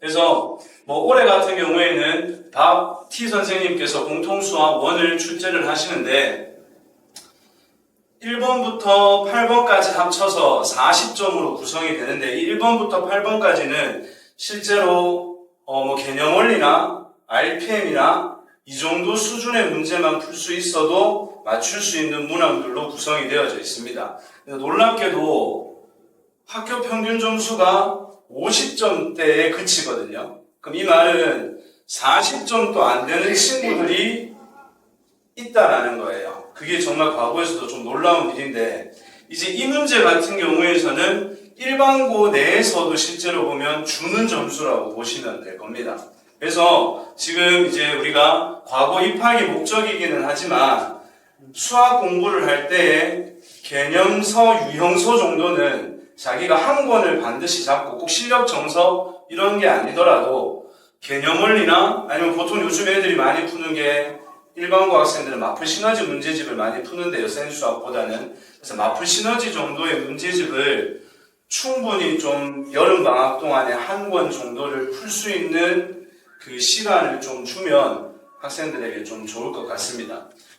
그래서 뭐 올해 같은 경우에는 박 T 선생님께서 공통수학 원을 출제를 하시는데 1번부터 8번까지 합쳐서 40점으로 구성이 되는데 1번부터 8번까지는 실제로 어, 뭐 개념 원리나 RPM이나 이 정도 수준의 문제만 풀 수 있어도 맞출 수 있는 문항들로 구성이 되어져 있습니다. 놀랍게도 학교 평균 점수가 50점대에 그치거든요. 그럼 이 말은 40점도 안 되는 친구들이 있다라는 거예요. 그게 정말 과거에서도 좀 놀라운 일인데 이제 이 문제 같은 경우에서는 일반고 내에서도 실제로 보면 주는 점수라고 보시면 될 겁니다. 그래서 지금 이제 우리가 과거 입학이 목적이기는 하지만 수학 공부를 할 때에 개념서, 유형서 정도는 자기가 한 권을 반드시 잡고 꼭 실력 정서 이런 게 아니더라도 개념 원리나 아니면 보통 요즘 애들이 많이 푸는 게 일반고 학생들은 마플 시너지 문제집을 많이 푸는데 요, 센 수학보다는. 그래서 마플 시너지 정도의 문제집을 충분히 좀 여름 방학 동안에 한 권 정도를 풀 수 있는 그 시간을 좀 주면 학생들에게 좀 좋을 것 같습니다.